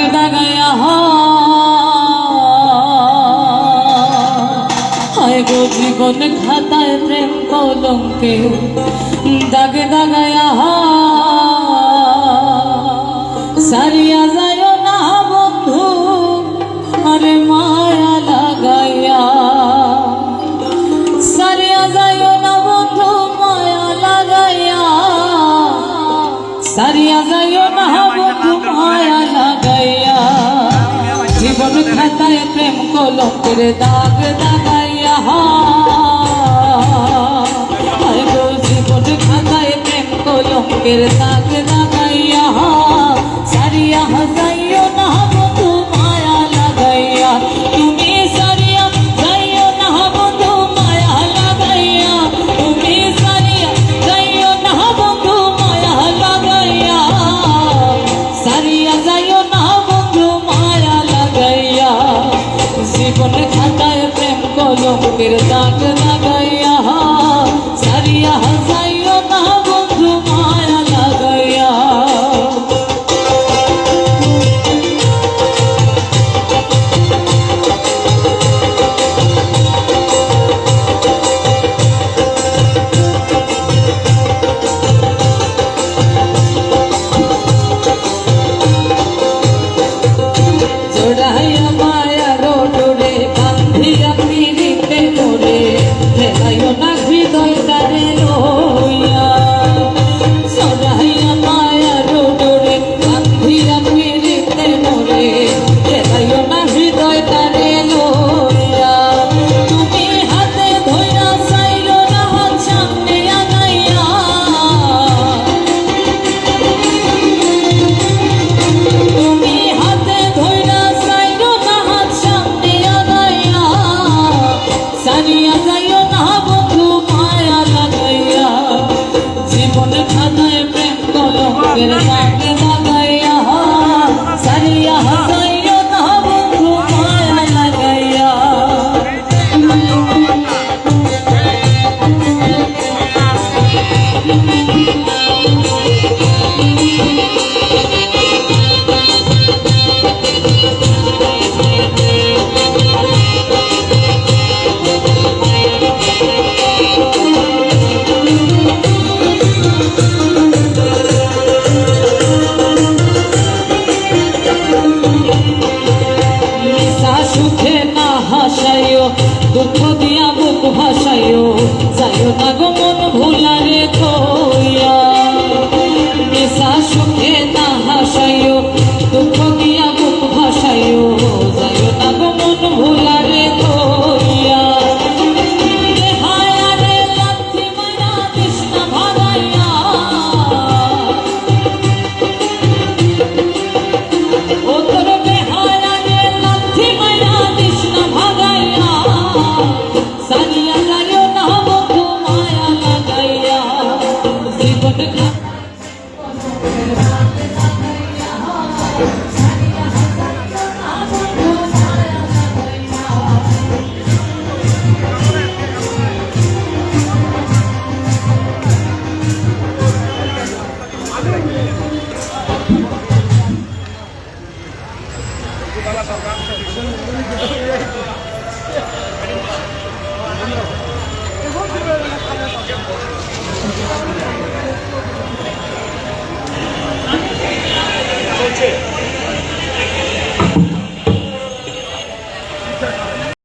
पैदा गया हाय गो जीवन खाता है प्रेम को लंके दागे दागया हा সব খাতায় প্রেম কলঙ্কের দাগ দাগাইয়া জীবন খাতায় প্রেম কলঙ্কের দাগ திருத்தான் Thank you. সুখে না হাসাইও দুঃখ দিয়া বুক ভাসাইও যাইও না গো